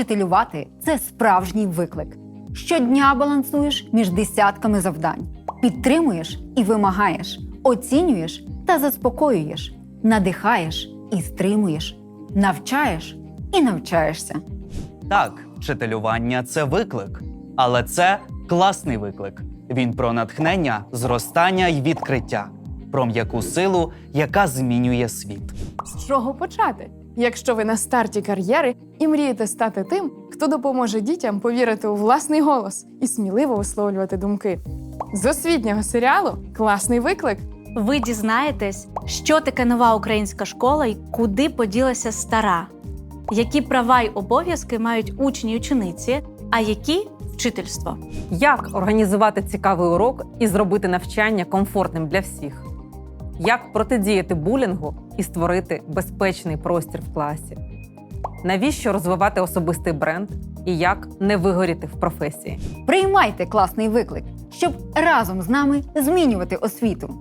вчителювати це справжній виклик. Щодня балансуєш між десятками завдань, підтримуєш і вимагаєш, оцінюєш та заспокоюєш, надихаєш і стримуєш, навчаєш і навчаєшся. Так, вчителювання це виклик, але це класний виклик. Він про натхнення, зростання й відкриття, про м'яку силу, яка змінює світ. З чого почати? Якщо ви на старті кар'єри і мрієте стати тим, хто допоможе дітям повірити у власний голос і сміливо висловлювати думки. З освітнього серіалу класний виклик. Ви дізнаєтесь, що таке нова українська школа і куди поділася стара, які права й обов'язки мають учні й учениці, а які вчительство. Як організувати цікавий урок і зробити навчання комфортним для всіх? Як протидіяти булінгу і створити безпечний простір в класі? Навіщо розвивати особистий бренд і як не вигоріти в професії? Приймайте класний виклик, щоб разом з нами змінювати освіту.